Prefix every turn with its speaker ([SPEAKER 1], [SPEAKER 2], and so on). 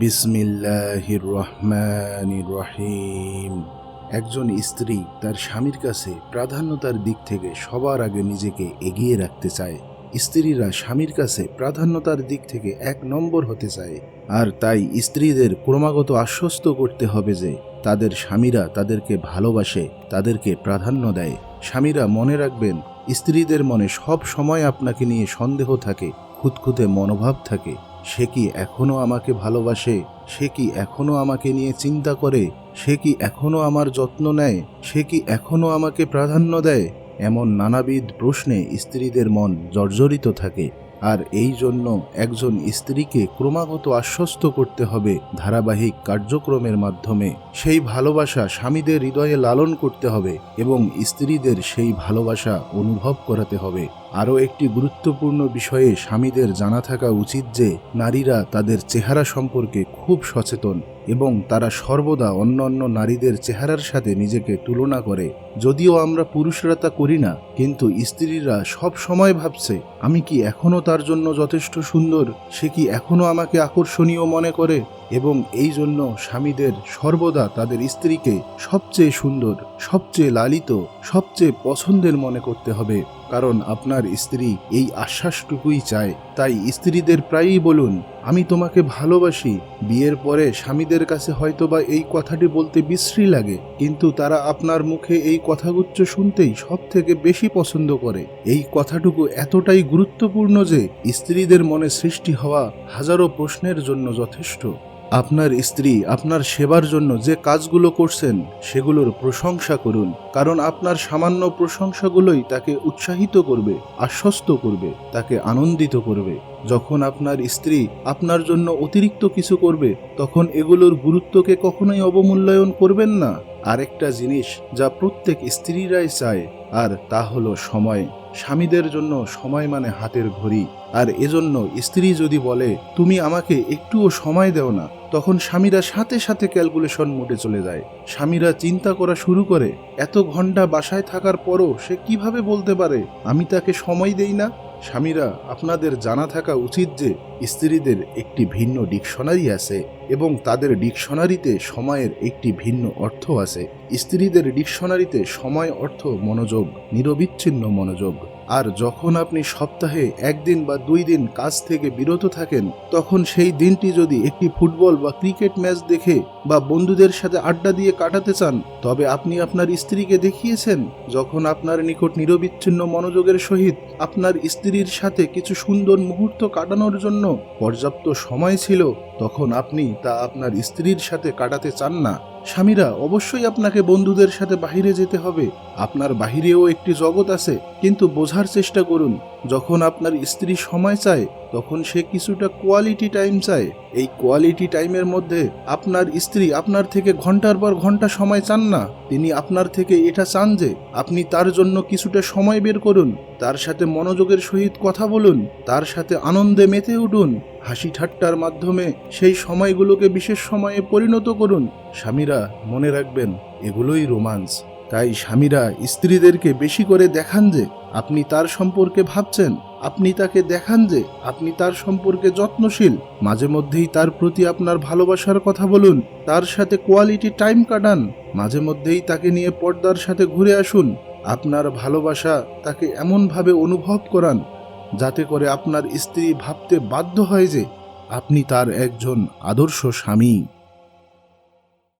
[SPEAKER 1] বিসমিল্লাহির রহমানির রহিম একজন স্ত্রী তার স্বামীর কাছে প্রাধান্যতার দিক থেকে সবার আগে নিজেকে এগিয়ে রাখতে চায়। স্ত্রীরা স্বামীর কাছে প্রাধান্যতার দিক থেকে এক নম্বর হতে চায়। আর তাই স্ত্রীদের ক্রমাগত আশ্বস্ত করতে হবে যে তাদের স্বামীরা তাদেরকে ভালোবাসে, তাদেরকে প্রাধান্য দেয়। স্বামীরা মনে রাখবেন, স্ত্রীদের মনে সব সময় আপনাকে নিয়ে সন্দেহ থাকে, খুঁতখুঁতে মনোভাব থাকে। সে কি এখনও আমাকে ভালোবাসে? সে কি এখনও আমাকে নিয়ে চিন্তা করে? সে কি এখনও আমার যত্ন নেয়? সে কি এখনও আমাকে প্রাধান্য দেয়? এমন নানাবিধ প্রশ্নে স্ত্রীদের মন জর্জরিত থাকে। আর এই জন্য একজন স্ত্রীকে ক্রমাগত আশ্বস্ত করতে হবে ধারাবাহিক কার্যক্রমের মাধ্যমে। সেই ভালোবাসা স্বামীদের হৃদয়ে লালন করতে হবে এবং স্ত্রীদের সেই ভালোবাসা অনুভব করাতে হবে। আরও একটি গুরুত্বপূর্ণ বিষয়ে স্বামীদের জানা থাকা উচিত যে, নারীরা তাদের চেহারা সম্পর্কে খুব সচেতন এবং তারা সর্বদা অন্য অন্য নারীদের চেহারার সাথে নিজেকে তুলনা করে। যদিও আমরা পুরুষরা তা করি না, কিন্তু স্ত্রীরা সব সময় ভাবছে, আমি কি এখনও তার জন্য যথেষ্ট সুন্দর? সে কি এখনও আমাকে আকর্ষণীয় মনে করে? এবং এই জন্য স্বামীদের সর্বদা তাদের স্ত্রীকে সবচেয়ে সুন্দর, সবচেয়ে লালিত, সবচেয়ে পছন্দের মনে করতে হবে। কারণ আপনার স্ত্রী এই আশ্বাসটুকুই চায়। তাই স্ত্রীদের প্রায়ই বলুন, আমি তোমাকে ভালোবাসি। বিয়ের পরে স্বামীদের কাছে হয়তোবা এই কথাটি বলতে বিশ্রী লাগে, কিন্তু তারা আপনার মুখে এই কথাগুচ্ছ শুনতেই সব থেকে বেশি পছন্দ করে। এই কথাটুকু এতটাই গুরুত্বপূর্ণ যে স্ত্রীদের মনে সৃষ্টি হওয়া হাজারো প্রশ্নের জন্য যথেষ্ট। আপনার স্ত্রী আপনার সেবার জন্য যে কাজগুলো করছেন, সেগুলোর প্রশংসা করুন। কারণ আপনার সামান্য প্রশংসাগুলোই তাকে উৎসাহিত করবে, আশ্বস্ত করবে, তাকে আনন্দিত করবে। যখন আপনার স্ত্রী আপনার জন্য অতিরিক্ত কিছু করবে, তখন এগুলোর গুরুত্বকে কখনোই অবমূল্যায়ন করবেন না। আরেকটা জিনিস যা প্রত্যেক স্ত্রীরাই চায়, আর তা হলো সময়। স্বামীদের জন্য সময় মানে হাতের ঘড়ি। আর এজন্য স্ত্রী যদি বলে, তুমি আমাকে একটুও সময় দেও না, তখন স্বামীরা সাথে সাথে ক্যালকুলেশন মোটে চলে যায়। স্বামীরা চিন্তা করা শুরু করে, এত ঘণ্টা বাসায় থাকার পরও সে কীভাবে বলতে পারে? আমি তাকে সময় দেই না? স্বামীরা আপনাদের জানা থাকা উচিত যে স্ত্রীদের একটি ভিন্ন ডিকশনারি আছে এবং তাদের ডিকশনারিতে সময়ের একটি ভিন্ন অর্থ আছে। স্ত্রীদের ডিকশনারিতে সময় অর্থ মনোযোগ, নিরবিচ্ছিন্ন মনোযোগ। আর যখন আপনি সপ্তাহে একদিন বা দুই দিন কাজ থেকে বিরত থাকেন, তখন সেই দিনটি যদি একটি ফুটবল বা ক্রিকেট ম্যাচ দেখে বা বন্ধুদের সাথে আড্ডা দিয়ে কাটাতে চান, তবে আপনি আপনার স্ত্রীকে দেখিয়েছেন, যখন আপনার নিকট নিরবিচ্ছিন্ন মনোযোগের সহিত আপনার স্ত্রীর সাথে কিছু সুন্দর মুহূর্ত কাটানোর জন্য পর্যাপ্ত সময় ছিল, তখন আপনি তা আপনার স্ত্রীর সাথে কাটাতে চান না। স্বামীরা অবশ্যই আপনাকে বন্ধুদের সাথে বাহিরে যেতে হবে, আপনার বাহিরেও একটি জগৎ আছে, কিন্তু বোঝার চেষ্টা করুন, যখন আপনার স্ত্রী সময় চায়, তখন সে কিছুটা কোয়ালিটি টাইম চায়। এই কোয়ালিটি টাইমের মধ্যে আপনার স্ত্রী আপনার থেকে ঘণ্টার পর ঘণ্টা সময় চান না, তিনি আপনার থেকে এটা চান যে আপনি তার জন্য কিছুটা সময় বের করুন, তার সাথে মনোযোগের সহিত কথা বলুন, তার সাথে আনন্দে মেতে উঠুন, হাসি ঠাট্টার মাধ্যমে সেই সময়গুলোকে বিশেষ সময়ে পরিণত করুন। স্বামীরা মনে রাখবেন, এগুলোই রোমান্স তাই স্বামীরা স্ত্রীদেরকে বেশি করে দেখান যে আপনি তার সম্পর্কে ভাবছেন। আপনি তাকে দেখান যে আপনি তার সম্পর্কে যত্নশীল। মাঝে মধ্যেই তার প্রতি আপনার ভালোবাসার কথা বলুন, তার সাথে কোয়ালিটি টাইম কাটান। মাঝে মধ্যেই তাকে নিয়ে পর্দার সাথে ঘুরে আসুন। আপনার ভালোবাসা তাকে এমনভাবে অনুভব করান, যাতে করে আপনার স্ত্রী ভাবতে বাধ্য হয় যে আপনি তার একজন আদর্শ স্বামী।